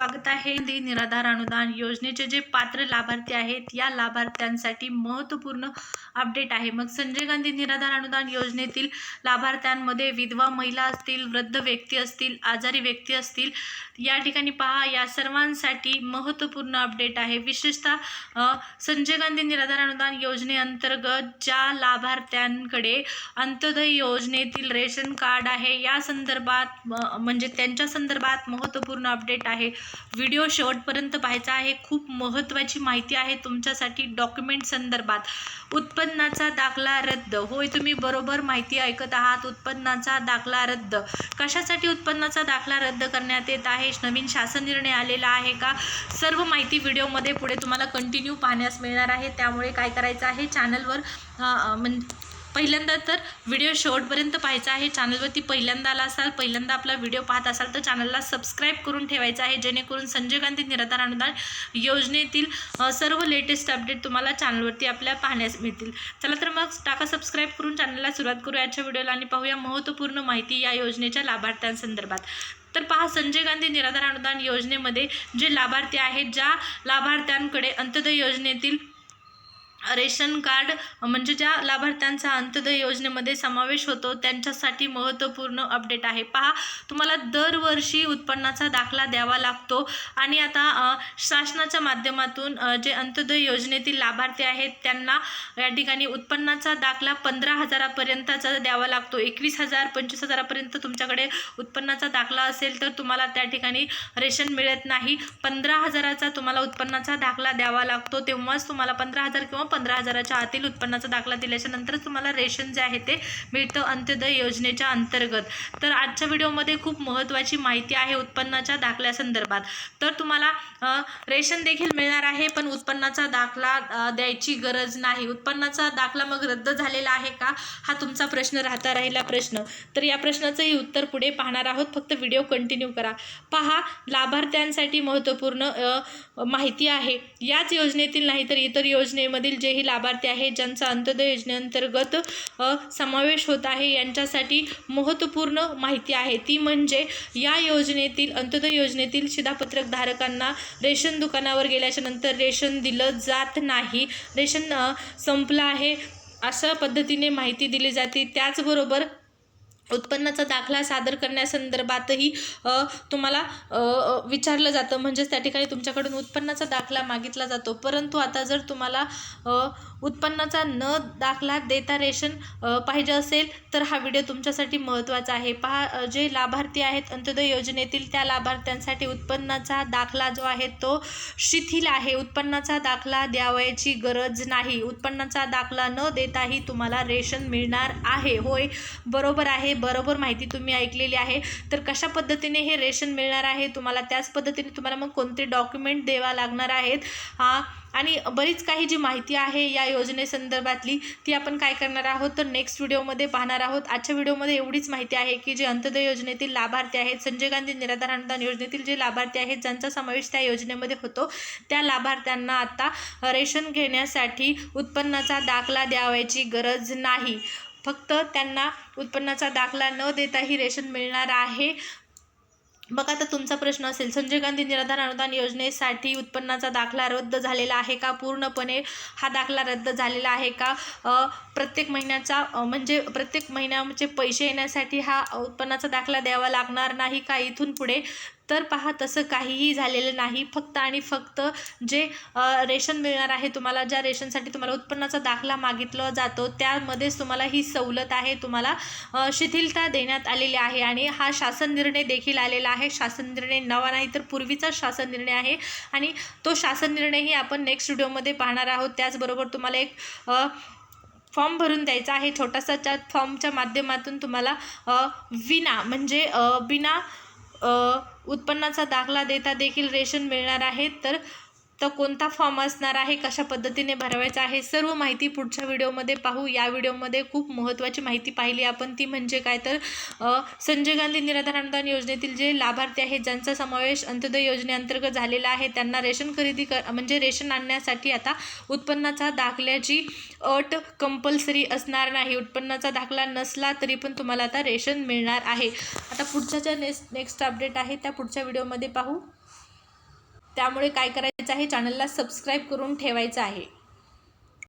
स्वागत आहे निराधार अनुदान योजनेचे जे पात्र लाभार्थी आहेत या लाभार्थ्यांसाठी महत्त्वपूर्ण अपडेट आहे. मग संजय गांधी निराधार अनुदान योजनेतील लाभार्थ्यांमध्ये विधवा महिला असतील वृद्ध व्यक्ती असतील आजारी व्यक्ती असतील या ठिकाणी पहा या सर्वांसाठी महत्त्वपूर्ण अपडेट आहे. विशेषतः संजय गांधी निराधार अनुदान योजनेअंतर्गत ज्या लाभार्थ्यांकडे अंत्योदय योजनेतील रेशन कार्ड आहे या संदर्भात म्हणजे त्यांच्या संदर्भात महत्त्वपूर्ण अपडेट आहे. व्हिडिओ शेवटपर्यंत पाहायचा आहे. खूप महत्त्वाची माहिती आहे तुमच्यासाठी डॉक्युमेंट संदर्भात. उत्पन्नाचा दाखला रद्द. होय तुम्ही बरोबर माहिती ऐकत आहात. उत्पन्नाचा दाखला रद्द. कशासाठी उत्पन्नाचा दाखला रद्द करण्यात येत आहे? नवीन शासन निर्णय आलेला आहे का? सर्व माहिती व्हिडिओमध्ये पुढे तुम्हाला कंटिन्यू पाहण्यास मिळणार आहे. त्यामुळे काय करायचं आहे? चॅनलवर म्हण पहिल्यांदा तर व्हिडिओ शेवटपर्यंत पाहायचा आहे. चॅनलवरती पहिल्यांदा आला असाल पहिल्यांदा आपला व्हिडिओ पाहत असाल तर चॅनलला सबस्क्राईब करून ठेवायचा आहे. जेणेकरून संजय गांधी निराधार अनुदान योजनेतील सर्व लेटेस्ट अपडेट तुम्हाला चॅनलवरती आपल्या पाहण्यास मिळतील. चला तर मग टाका सबस्क्राईब करून चॅनलला सुरुवात करू याच्या व्हिडिओला आणि पाहूया महत्त्वपूर्ण माहिती या योजनेच्या लाभार्थ्यांसंदर्भात. तर पहा संजय गांधी निराधार अनुदान योजनेमध्ये जे लाभार्थी आहेत ज्या लाभार्थ्यांकडे अंत्योदय योजनेतील रेशन कार्ड म्हणजे ज्या लाभार्थ्यांचा अंत्योदय योजनेमध्ये समावेश होतो त्यांच्यासाठी महत्त्वपूर्ण अपडेट आहे. पहा तुम्हाला दरवर्षी उत्पन्नाचा दाखला द्यावा लागतो आणि आता शासनाच्या माध्यमातून जे अंत्योदय योजनेतील लाभार्थी आहेत त्यांना या ठिकाणी उत्पन्नाचा दाखला पंधरा हजारापर्यंतचा द्यावा लागतो. एकवीस हजार पंचवीस हजारापर्यंत तुमच्याकडे उत्पन्नाचा दाखला असेल तर तुम्हाला त्या ठिकाणी रेशन मिळत नाही. पंधरा हजाराचा तुम्हाला उत्पन्नाचा दाखला द्यावा लागतो तेव्हाच तुम्हाला पंधरा हजार किंवा पंधरा हजाराच्या आतील उत्पन्नाचा दाखला दिल्याच्या नंतरच तुम्हाला रेशन जे आहे ते मिळतं अंत्योदय योजनेच्या अंतर्गत. तर आजच्या व्हिडिओमध्ये खूप महत्त्वाची माहिती आहे उत्पन्नाच्या दाखल्यासंदर्भात तर तुम्हाला रेशन देखील मिळणार आहे पण उत्पन्नाचा दाखला द्यायची गरज नाही. उत्पन्नाचा दाखला मग रद्द झालेला आहे का? हा तुमचा प्रश्न राहता राहिला प्रश्न. तर या प्रश्नाचंही उत्तर पुढे पाहणार आहोत. फक्त व्हिडिओ कंटिन्यू करा. पहा लाभार्थ्यांसाठी महत्त्वपूर्ण माहिती आहे. याच योजनेतील नाही तर इतर योजनेमधील जेही लाभार्थी आहेत ज्यांचा अंत्योदय योजनेअंतर्गत समावेश होत आहे यांच्यासाठी महत्त्वपूर्ण माहिती आहे. ती म्हणजे या योजनेतील अंत्योदय योजनेतील शिधापत्रक धारकांना रेशन दुकानावर गेल्याच्यानंतर रेशन दिलं जात नाही. रेशन संपलं आहे अशा पद्धतीने माहिती दिली जाते. त्याचबरोबर उत्पन्नाचा दाखला सादर करण्यासंदर्भातही तुम्हाला विचारलं जातं. म्हणजेच त्या ठिकाणी तुमच्याकडून उत्पन्नाचा दाखला मागितला जातो. परंतु आता जर तुम्हाला उत्पन्नाचा न दाखला देता रेशन पाहिजे असेल तर हा व्हिडिओ तुमच्यासाठी महत्त्वाचा आहे. पहा जे लाभार्थी आहेत अंत्योदय योजनेतील त्या लाभार्थ्यांसाठी उत्पन्नाचा दाखला जो आहे तो शिथिल आहे. उत्पन्नाचा दाखला द्यावयाची गरज नाही. उत्पन्नाचा दाखला न देताही तुम्हाला रेशन मिळणार आहे. होय बरोबर आहे. बरोबर माहिती तुम्ही ऐकलेली आहे. तर कशा पद्धतीने हे रेशन मिळणार आहे? तुम्हाला त्याच पद्धतीने तुम्हाला मग कोणते डॉक्युमेंट द्यावा लागणार आहेत? हा आणि बरीच काही जी माहिती आहे या योजनेसंदर्भातली ती आपण काय करणार आहोत? तर नेक्स्ट व्हिडिओमध्ये पाहणार आहोत. आजच्या व्हिडिओमध्ये एवढीच माहिती आहे की जे अंत्योदय योजनेतील लाभार्थी आहेत संजय गांधी निराधार अनुदान योजनेतील जे लाभार्थी आहेत ज्यांचा समावेश त्या योजनेमध्ये होतो त्या लाभार्थ्यांना आता रेशन घेण्यासाठी उत्पन्नाचा दाखला द्यावयाची गरज नाही. फक्त त्यांना उत्पन्नाचा दाखला न देताही रेशन मिळणार आहे. बघा आता तुमचा प्रश्न असेल संजय गांधी निराधार अनुदान योजनेसाठी उत्पन्नाचा दाखला रद्द झालेला आहे का? पूर्णपणे हा दाखला रद्द झालेला आहे का? प्रत्येक महिन्याचा म्हणजे प्रत्येक महिन्याचे पैसे येण्यासाठी हा उत्पन्नाचा दाखला द्यावा लागणार नाही का इथून पुढे? तर पहा तसं काहीही झालेलं नाही. फक्त आणि फक्त जे रेशन मिळणार आहे तुम्हाला ज्या रेशनसाठी तुम्हाला उत्पन्नाचा दाखला मागितला जातो त्यामध्येच तुम्हाला ही सवलत आहे. तुम्हाला शिथिलता देण्यात आलेली आहे आणि हा शासन निर्णय देखील आलेला आहे आहे शासन निर्णय नवा नाही तर पूर्वीचा शासन निर्णय आहे. आणि तो शासन निर्णयही आपण नेक्स्ट व्हिडिओमध्ये पाहणार आहोत. त्याचबरोबर तुम्हाला एक फॉर्म भरून द्यायचा आहे. छोटासा त्या फॉर्मच्या माध्यमातून तुम्हाला विना म्हणजे बिना उत्पन्नाचा दाखला देता देखील रेशन मिळणार आहे. तर तर कोणता फॉर्म असणार आहे कशा पद्धतीने भरवायचा आहे सर्व माहिती पुढच्या व्हिडिओमध्ये पाहू. या व्हिडिओमध्ये खूप महत्त्वाची माहिती पाहिली आपण ती म्हणजे काय तर संजय गांधी निराधार अनुदान योजनेतील जे लाभार्थी आहेत ज्यांचा समावेश अंत्योदय योजनेअंतर्गत झालेला आहे त्यांना रेशन खरेदी कर म्हणजे रेशन आणण्यासाठी आता उत्पन्नाचा दाखल्याची अट कंपल्सरी असणार नाही. उत्पन्नाचा दाखला नसला तरी पण तुम्हाला आता रेशन मिळणार आहे. आता पुढच्या ज्या नेक्स्ट नेक्स्ट अपडेट आहे त्या पुढच्या व्हिडिओमध्ये पाहू. त्यामुळे काय करायचं आहे? चॅनलला सबस्क्राईब करून ठेवायचं आहे.